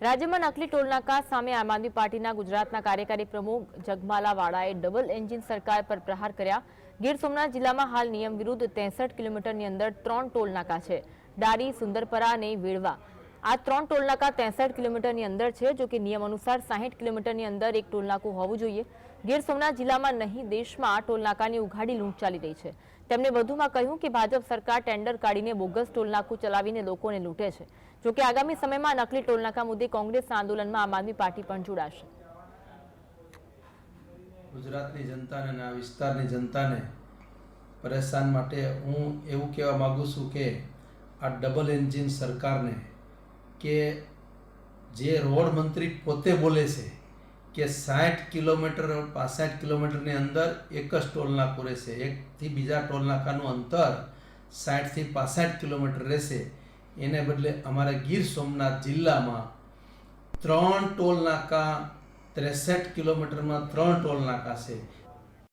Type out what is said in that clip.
રાજ્યમાં નકલી ટોલનાકા સામે આમ આદમી પાર્ટીના ગુજરાતના કાર્યકારી પ્રમુખ જગમાલા વાળાએ ડબલ એન્જિન સરકાર પર પ્રહાર કર્યા. ગીર સોમનાથ જિલ્લામાં હાલ નિયમ વિરુદ્ધ ત્રેસઠ કિલોમીટરની અંદર ત્રણ ટોલનાકા છે ડારી, સુંદરપરા અને વેળવા આ ત્રણ ટોલનાકા ત્રેસઠ કિલોમીટરની અંદર છે, જો કે નિયમ અનુસાર સાહીઠ કિલોમીટરની અંદર એક ટોલનાકું હોવું જોઈએ. ગીર સોમનાથ જિલ્લામાં નહીં, દેશમાં આ ટોલનાકાની ઉઘાડી લૂંટ ચાલી રહી છે. તેમણે વધુમાં કહ્યું કે ભાજપ સરકાર ટેન્ડર કાઢીને બોગસ ટોલનાકું ચલાવીને લોકોને લૂંટે છે. જો કે આગામી સમયમાં નકલી ટોલનાકા મુદ્દે કોંગ્રેસ આંદોલનમાં આમ આદમી પાર્ટી પણ જોડાશે. ગુજરાતની જનતાને અને આ વિસ્તારની જનતાને પરેશાન માટે હું એવું કહેવા માગું છું કે આ ડબલ એન્જિન સરકારને કે જે રોડ મંત્રી પોતે બોલે છે કે સાઠ કિલોમીટર, પાસઠ કિલોમીટરની અંદર એક જ ટોલ નાકું રહેશે. એકથી બીજા ટોલ નાકાનું અંતર સાઠથી પાસઠ કિલોમીટર રહેશે. એને બદલે અમારા ગીર સોમનાથ જિલ્લામાં ત્રણ ટોલ નાકા, ત્રેસઠ કિલોમીટરમાં ત્રણ ટોલ નાકા છે.